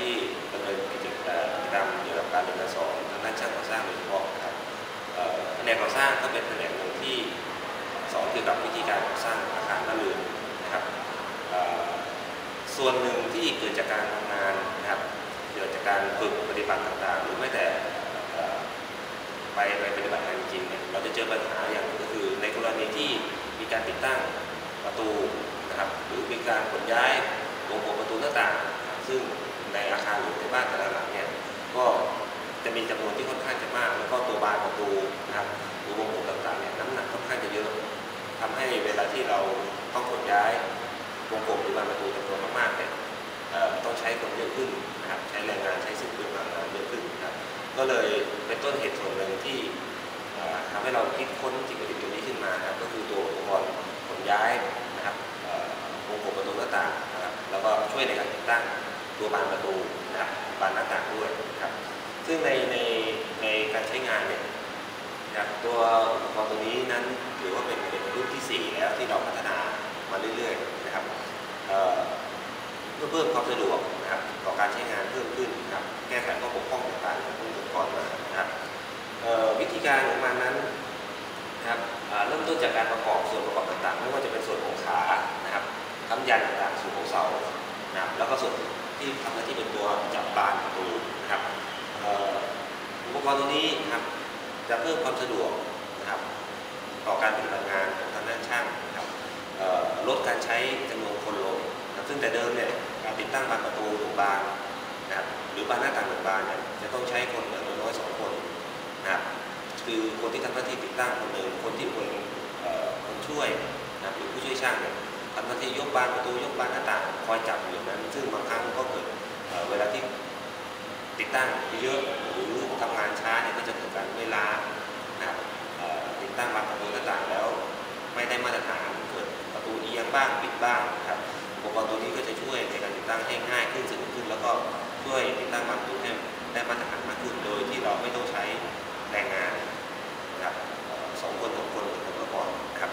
ที่ดำเนินกิจกรรมเกี่ยวกับการเรียนการสอนทางด้านช่างก่อสร้างโดยเฉพาะนะครับแผนกก่อสร้างก็เป็นแผนกหนึ่งที่สอนเกี่ยวกับวิธีการก่อสร้างอาคารบ้านเรือนนะครับส่วนหนึ่งที่เกิดจากการทำงานนะครับเกิดจากการฝึกปฏิบัติต่างๆ หรือแม้แต่ไปไปปฏิบัติงานจริงเนี่ยเราจะเจอปัญหาอย่างหนึ่งก็คือในกรณีที่มีการติดตั้งประตูนะครับหรือมีการขนย้ายวงกบประตูหน้าต่าง ซึ่ง ในอาคารหรือในบ้านแต่ละหลังเนี่ยก็จะมีจำนวนที่ค่อนข้างจะมาก แล้วก็ตัวบานประตูนะครับหรือวงกบต่างๆเนี่ยน้ำหนักค่อนข้างจะเยอะทำให้เวลาที่เราต้องขนย้ายวงกบหรือบานประตูจำนวนมากๆเนี่ยต้องใช้คนเยอะขึ้นนะครับใช้แรงงานใช้สิ้นเปลืองพลังงานเยอะขึ้นนะครับก็เลยเป็นต้นเหตุส่วนหนึ่งที่ทำให้เราคิดค้นสิ่งประดิษฐ์ตัวนี้ขึ้นมานะครับก็คือตัวอุปกรณ์ขนย้ายนะครับวงกบประตูหน้าต่างนะครับแล้วก็ช่วยในการติดตั้ง ตัวบานประตูนะครับบานหน้าต่างด้วยนะครับซึ่งในในในการใช้งานเนี่ยนะครับตัวอุปกรณ์ตัวนี้นั้นถือว่าเป็นเป็นรุ่นที่ 4 แล้วที่เราพัฒนามาเรื่อยๆนะครับเพื่อเพิ่มความสะดวก ช้จำนวนคนลงนะซึ่งแต่เดิมเนี่ยการติดตั้งบานประตูหนึ่งบานนะครับหรือบานหน้าต่างหนึ่งบานเนี่ยจะต้องใช้คนอย่างน้อยสองคนนะครับคือคนที่ทำหน้าที่ติดตั้งคนหนึ่งคนที่เป็นคนช่วยนะหรือผู้ช่วยช่างเนี่ยทำหน้าที่ยกบานประตูยกบานหน้าต่างคอยจับอยู่านั้น ซึ่งบางครั้งก็เกิดเวลาที่ติดตั้งเยอะหรือทำงานช้าเนี่ยก็จะเกิดการเวลานะครับติดตั้งบานประตูหน้าต่างแล้วไม่ได้มาตรฐาน บ้างปิดบ้างครับอุปกรณ์ตัวนี้ก็จะช่วยในการติดตั้งให้ง่ายขึ้นสะดวกขึ้น แล้วก็ช่วยติดตั้งบานประตูให้ได้มาตรฐานมากขึ้นโดยที่เราไม่ต้องใช้แรงงานนะครับสองคนสองคนเหมือนเมื่อก่อนครับ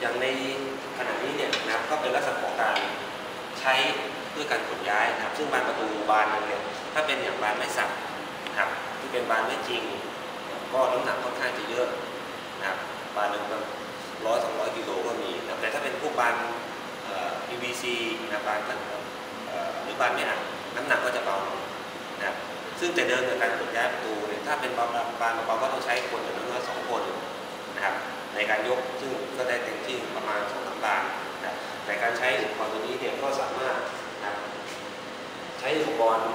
อย่างในขณะนี้เนี่ยนะครับก็เป็นลักษณะของการใช้เพื่อการขนย้ายนะครับ ซึ่งบานประตูบานหนึงเนี่ยถ้าเป็นอย่างบานไม้สักนะครับที่เป็นบานไม่จริง ก็น้ำหนักค่อนข้างจะเยอะนะครับบานหนึ่ง ร้อยสองร้อยกิโลก็มีนะแต่ถ้าเป็นพวกบาน PVC นะบานเอ่อหรือบานไม่อัดน้ำหนักก็จะเบานะซึ่งแต่เดิมในการขนย้ายประตูเนี่ยถ้าเป็นบานบานเบาก็ต้องใช้คนอย่างน้อยสองคนนะครับในการยกซึ่งก็ได้เต็มที่ประมาณสองสามบานนะแต่การใช้อุปกรณ์ตัวนี้เนี่ยก็สามารถนะใช้อุปกรณ์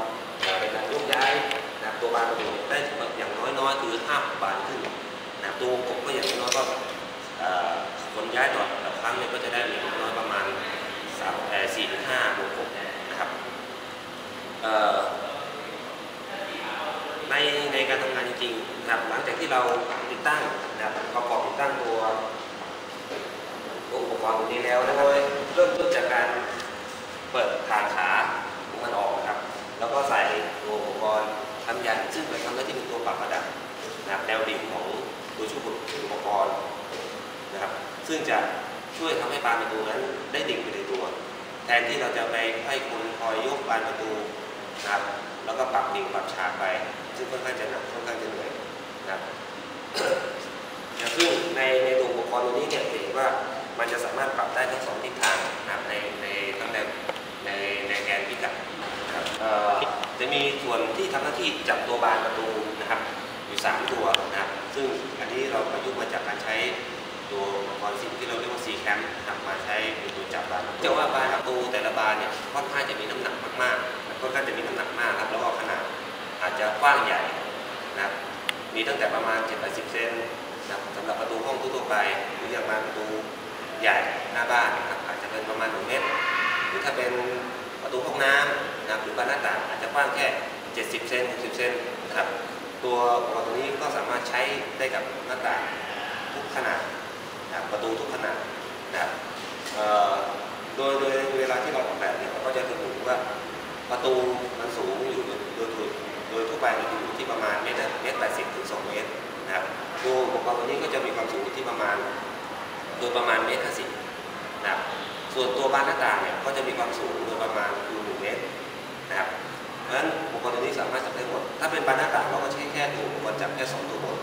ในการยกย้ายนะครับตัวบานประตูได้อย่างน้อยๆคือห้าบานขึ้น นะครับตัววงกบก็อย่างน้อยๆก็เอ่อขนย้ายต่อต่อครั้งเนี่ยก็จะได้อย่างน้อยประมาณสามเอ่อสี่ถึงห้าวงกบนะครับเอ่อในในการทำงานจริงๆนะครับหลังจากที่ เราติดตั้งนะครับประกอบติดตั้งตัวอุปกรณ์ตัวนี้แล้วนะครับเริ่มต้นจากการเปิดฐานขาของมันออกนะครับ แล้วก็ใส่ตัวอุปกรณ์ทำยันซึ่งเป็นทำหน้าที่เป็นตัวปรับระดับนะครับแนวดิ่งของตัวชุดอุปกรณ์นะครับ ซึ่งจะช่วยทำให้บานประตูนั้นได้ดิ่งไปในตัว แทนที่เราจะไปให้คนคอยยกบานประตูนะครับแล้วก็ปรับดิ่งปรับฉากไป ซึ่งค่อนข้างจะหนักค่อนข้างจะเหนื่อย นะครับซึ่งในในตัวอุปกรณ์ตัวนี้เนี่ยเห็นว่ามันจะสามารถปรับได้ทั้งสองทิศทางนะครับในในทั้งในในในแกนพิกัดครับจะมีส่วนที่ทำหน้าที่จับตัวบานประตูนะครับอยู่3ตัวนะครับซึ่งอันนี้เราประยุกต์มาจากการใช้ตัวอุปกรณ์สิ่งที่เราเรียกว่า C cam นะครับมาใช้เป็นตัวจับบานจะว่าบานประตูแต่ละบานเนี่ยค่อนข้างจะมีน้ำหนักมากๆค่อนข้างจะมีน้ำหนักมากครับแล้วก็ขนาดอาจจะกว้างใหญ่นะครับ มีตั้งแต่ประมาณ7-10เซนนะครับสำหรับประตูห้องทั่วไป หรืออย่างบานประตูใหญ่หน้าบ้านนะครับอาจจะเป็นประมาณ 1 เมตร หรือถ้าเป็นประตูห้องน้ำนะครับหรือบานหน้าต่างอาจจะกว้างแค่ 70 เซน60 เซนนะครับตัวอุปกรณ์ตัวนี้ก็สามารถใช้ได้กับหน้าต่างทุกขนาดนะประตูทุกขนาดนะครับโดยโดยเวลาที่เราออกแบบเนี่ยเราก็จะระบุว่าประตูมันสูงอยู่โดย โดยทั่วไปมันอยู่ที่ประมาณเมตรเมตรแปดสิบถึงสองเมตรนะครับตัวอุปกรณ์ตัวนี้ก็จะมีความสูงอยู่ที่ประมาณ โดยประมาณเมตรห้าสิบนะครับส่วนตัวบานหน้าต่างเนี่ยก็จะมีความสูงโดยประมาณคือหนึ่งเมตรนะครับเพราะฉะนั้นอุปกรณ์ตัวนี้สามารถจับได้หมดถ้าเป็นบานหน้าต่างเราก็ใช้แค่ตัวอุปกรณ์จับแค่สองตัวบน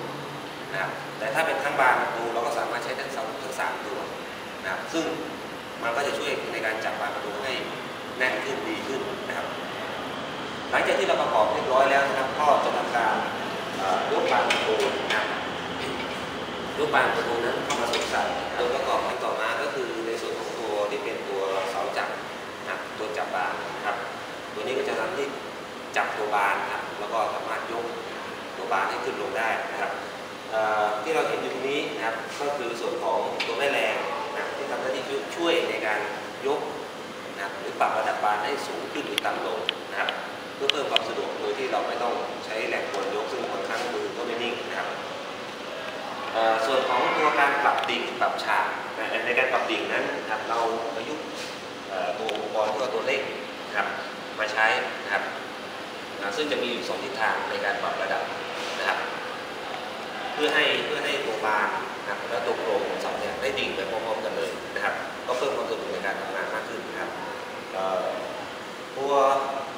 นะครับแต่ถ้าเป็นทั้งบานประตูเราก็สามารถใช้ทั้งสองทั้งสามตัวนะครับซึ่งมันก็จะช่วยในการจับบานประตูให้แน่นขึ้นดีขึ้นนะครับ ห ลังจากที่เราประกอบเรียบร้อยแล้วนะครับก็จะทำการยกบานประตูนะครับยกบานประตูนั้นเข้ามาสวมใส่ตัวประกอบที่ต่อมาก็คือในส่วนของตัวที่เป็นตัวเสาจับนะตัวจับบานนะครับตัวนี้ก็จะทำที่จับตัวบานนะครับแล้วก็สามารถยกตัวบานให้ขึ้นลงได้นะครับ ปรับฉากในการปรับดิ่งนั้นนะครับเราประยุกต์ตัวอุปกรณ์ที่ว่าตัวเลขนะครับมาใช้นะครับซึ่งจะมีอยู่สองทิศทางในการปรับระดับนะครับ เพื่อให้เพื่อให้ตัวบานนะครับและตัวโครงของเสาเนี่ยได้ดิ่งไปพร้อมๆกันเลยนะครับ ก็เพิ่มความสะดวกในการทำงานมากขึ้นนะครับตัว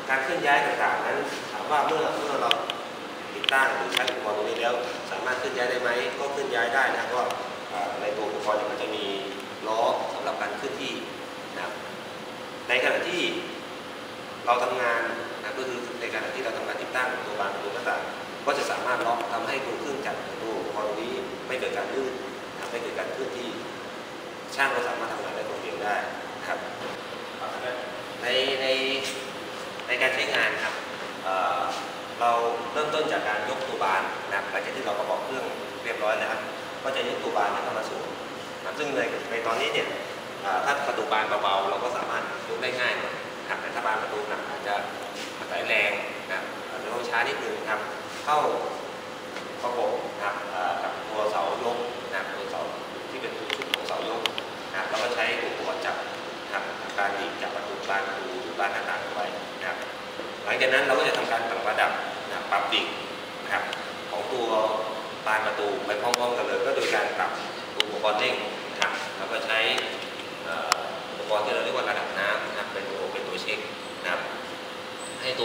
การเคลื่อนย้ายต่างๆนั้นถามว่าเมื่อเมื่อเราติดตั้งหรือใช้อุปกรณ์ตรงนี้แล้ว สามารถเคลื่อนย้ายได้ไหมก็เคลื่อนย้ายได้นะเพราะว่าอ่า ในตัวอุปกรณ์เนี่ยมันจะมีล้อสำหรับการเคลื่อนที่นะครับในขณะที่เราทำงานนะก็คือในขณะที่เราทำการติดตั้งตัวบานตูหน้าต่างก็จะสามารถล็อกทำให้ตัวเครื่องจักรตัวอุปกรณ์นี้ไม่เกิดการลื่นนะไม่เกิดการเคลื่อนที่ ช่างก็สามารถทำงานได้ตรงเดียวได้ครับในในในการใช้งานครับเเราเริ่มต้นจากการยกตัวบานนะหลังจากที่เราประกอบเครื่องเรียบร้อยแล้วครั บก็จะยกตัวบานเข้ามาสู่นะครับซึ่งในในตอนนี้เนี่ยถ้าประตูบานเบาๆเราก็สามารถยกได้ง่ายหน่อยนะครับแต่ถ้าบานประตูหนักอาจจะอาศัยแรงนะหรือาจจะต้องช้านิดนึงครับ เข้า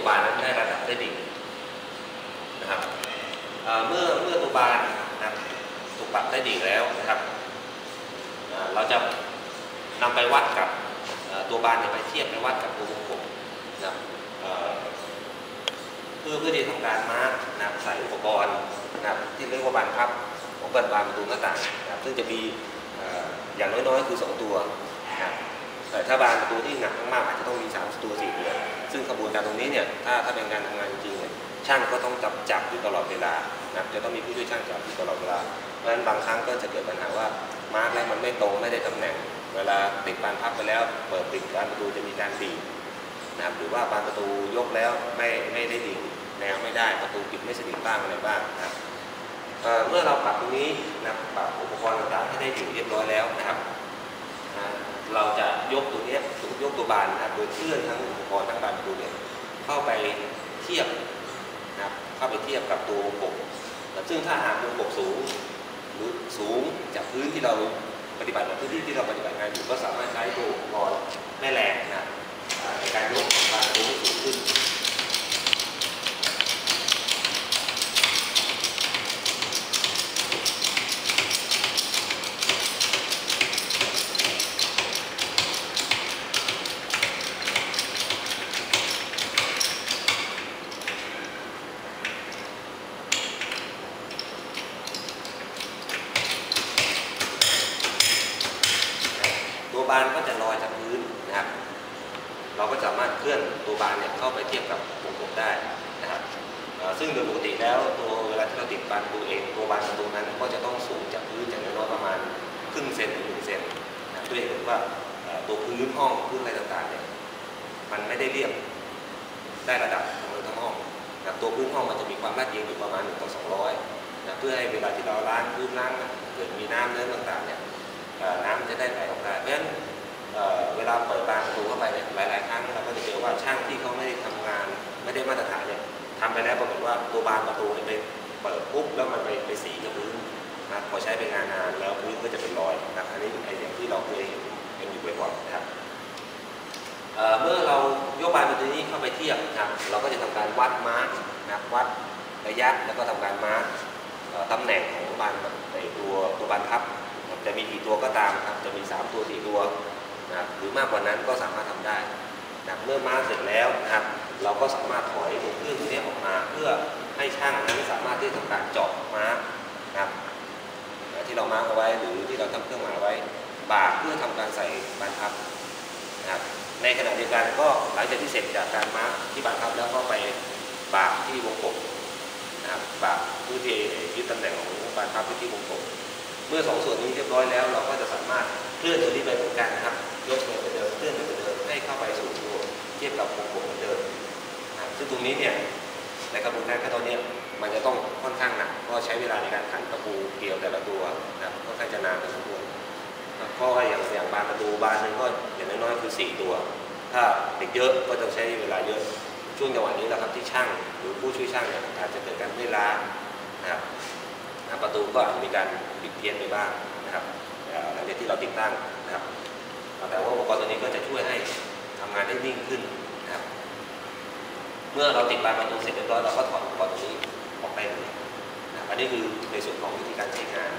บานนั้นได้ระดับได้ดิ่งนะครับเมื่อเมื่อตัวบานนะครับถูกปรับได้ดิ่งแล้วนะครับเราจะนำไปวัดกับตัวบานเนี่ยไปเทียบไปวัดกับตัววงกลมนะครับเพื่อเพื่อที่ทำการมาร์กนะใส่อุปกรณ์นะที่เรียกว่าบานพับของบานบานประตูหน้าต่างนะซึ่งจะมีอย่างน้อยๆคือ 2 ตัวนะครับ ถ้าบานประตูที่หนักมากๆอาจจะต้องมี 3 ตัว4ตัวซึ่งกระบวนการตรงนี้เนี่ยถ้าถ้าเป็นการทำงานจริงๆเนี่ยช่างก็ต้องจับจับอยู่ตลอดเวลานะจะต้องมีผู้ช่วยช่างจับอยู่ตลอดเวลาเพราะฉะนั้นบางครั้งก็จะเกิดปัญหาว่ามาร์กแล้วมันไม่ตรงไม่ได้ตำแหน่ง เวลาติดบานพับไปแล้ว เปิดปิดบานประตูจะมีการดีนะครับหรือว่าบานประตูยกแล้วไม่ไม่ได้ดิ่งแนวไม่ได้ประตูปิดไม่สนิทบ้างอะไรบ้างนะครับเอ่อเมื่อเราปรับตรงนี้นะปรับอุปกรณ์ต่างๆให้ได้ดิ่เรียบร้อยแล้วนะครับนะ เราจะยกตัวเนี้ยยกตัวบานนะครับโดยเคลื่อนทั้งอุปกรณ์ทั้งบานประตูเนี่ยเข้าไปเทียบนะครับเข้าไปเทียบกับตัวปกซึ่งถ้าหากตัวปกสูงหรือสูงจากพื้นที่เราปฏิบัติพื้นที่ที่เราปฏิบัติงานอยู่ก็สามารถใช้ตัวอุปกรณ์แม่แรงนะในการยกบานประตูให้สูงขึ้น ตัวบานก็จะลอยจากพื้นนะครับ เรามารถเคลื่อนตัวบานเนี่ยเข้าไปเทียบกับวงกบได้นะครับซึ่งโดยปกติแล้วตัวเวลาที่เราติดบานประตูเองตัวบานประตูนั้นก็จะต้องสูงจากพื้นอย่างน้อยประมาณครึ่งเซนถึงหนึ่งเซนนะครับเพื่อให้เห็นว่าตัวพื้นห้องพื้นอะไรต่างๆเนี่ยมันไม่ได้เรียบได้ระดับทั้งทั้งห้องนะตัวพื้นห้องมันจะมีความลาดเอียงอยู่ประมาณ1ต่อ200นะเพื่อให้เวลาที่เราล้างพื้นล้างเกิดมีน้ำเนื้อต่างๆเนี่ยน้ำจะได้ไหลออกได้เพราะฉะนั้น เวลาเปิดบานประตูเข้าไปเนี่ยหลายๆครั้งเราก็จะเจอว่าช่างที่เขาไม่ได้ทำงานไม่ได้มาตรฐานเนี่ยทำไปแล้วปรากฏว่าตัวบานประตูเนี่ยไปเปิดปุ๊บแล้วมันไปไปสีกับพื้นนะพอใช้เป็นงานนานแล้วพื้นก็จะเป็นรอยนะครับอันนี้ไอ้อย่างที่เราเคยเห็นกันอยู่บ่อยๆนะครับเมื่อเรายกบานประตูนี้เข้าไปเทียบนะครับเราก็จะทำการวัดมาร์กนับวัดระยะแล้วก็ทำการมาร์กตำแหน่งของบานในตัวตัวบานพับนะครับจะมีกี่ตัวก็ตามครับจะมี 3 ตัว 4 ตัว นะครับหรือมากกว่านั้นก็สามารถทำได้นะเมื่อมาร์กเสร็จแล้วนะครับเราก็สามารถถอยตัวเครื่องตัวนี้ออกมาเพื่อให้ช่างนั้นสามารถที่จะทำการเจาะมาร์กนะครับที่เรามาร์กเอาไว้หรือที่เราทำเครื่องหมายไว้บากเพื่อทำการใส่บานพับนะครับในขณะเดียวกันก็หลังจากที่เสร็จจากการมาร์คที่บานพับแล้วก็ไปบากที่วงกบนะครับบากเพื่อที่ยึดตำแหน่งของบานพับไว้ที่วงกบเมื่อสองส่วนนี้เรียบร้อยแล้ว เราก็จะสามารถเคลื่อนตัวนี้ไปเหมือนกันนะครับ กับวงกบเหมือนเดิมนะซึ่งตรงนี้เนี่ยในกระบวนการขั้นตอนนี้มันจะต้องค่อนข้างหนักเพราะใช้เวลาในการขันตะปูเกลียวแต่ละตัวนะค่อนข้างจะนานพอสมควรเพราะว่าอย่างอย่างบานประตูบานหนึงก็อย่างน้อยๆคือ 4 ตัว ถ้าเด็กเยอะก็จะใช้เวลาเยอะช่วงจังหวะนี้แหละครับที่ช่างหรือผู้ช่วยช่างเนี่ยอาจจะเกิดการเมื่อยล้านะครับประตูก็อาจจะมีการบิดเพี้ยนไปบ้างนะครับอ่าหลังจากที่เราติดตั้งนะครับแต่ว่าอุปกรณ์ตัวนี้ก็จะช่วยให้ทำงานได้นิ่งขึ้น เมื่อเราติดบานประตูเสร็จเรียบร้อยเราก็ถอดอุปกรณ์ตรงนี้ออกไปเลยนะอันนี้คือในส่วนของวิธีการใช้งาน